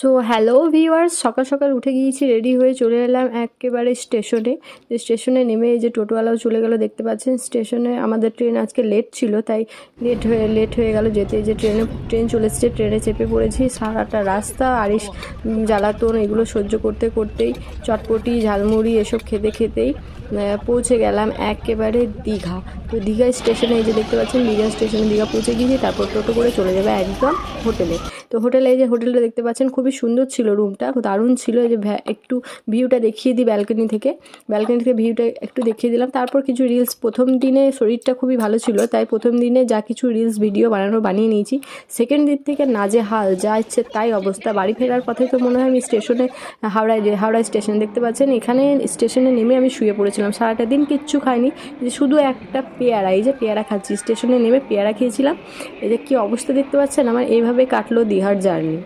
So hello viewers সকাল সকাল উঠে গিয়েছি রেডি হয়ে চলে এলাম একেবারে স্টেশনে। যে স্টেশনে নেমে এই যে টোটোওয়ালাও চলে গেল, দেখতে পাচ্ছেন স্টেশনে আমাদের ট্রেন আজকে লেট ছিল, তাই লেট হয়ে লেট হয়ে গেল যেতে। যে ট্রেনে, ট্রেন চলে এসছে, ট্রেনে চেপে পড়েছি, সারাটা রাস্তা আরিস জ্বালাতন, এগুলো সহ্য করতে করতেই চটপটি, ঝালমুড়ি, এসব খেতে খেতেই পৌঁছে গেলাম একেবারে দীঘা। তো দীঘা স্টেশনে, এই যে দেখতে পাচ্ছেন দীঘা স্টেশনে, দীঘা পৌঁছে গিয়েছি, তারপর টোটো করে চলে যাবে একদম হোটেলে। তো হোটেলে, এই যে হোটেলটা দেখতে পাচ্ছেন খুবই সুন্দর ছিল রুমটা দারুণ ছিল এই যে একটু ভিউটা দেখিয়ে দিই ব্যালকনি থেকে। ব্যালকনি থেকে ভিউটা একটু দেখিয়ে দিলাম। তারপর কিছু রিলস প্রথম দিনে শরীরটা খুবই ভালো ছিল, তাই প্রথম দিনে যা কিছু রিলস ভিডিও বানানো, বানিয়ে নিয়েছি। সেকেন্ড দিন থেকে নাজে হাল, যা ইচ্ছে তাই অবস্থা। বাড়ি ফেরার পথে তো মনে হয় আমি স্টেশনে হাওড়ায় যে হাওড়া স্টেশন দেখতে পাচ্ছেন। এখানে স্টেশনে নেমে আমি শুয়ে পড়েছিলাম। সারাটা দিন কিচ্ছু খাইনি। শুধু একটা পেয়ারা, এই যে পেয়ারা খাচ্ছি। স্টেশনে নেমে পেয়ারা খেয়েছিলাম। যে কী অবস্থা দেখতে পাচ্ছেন? আমার এইভাবে কাটলো দীঘার জার্নি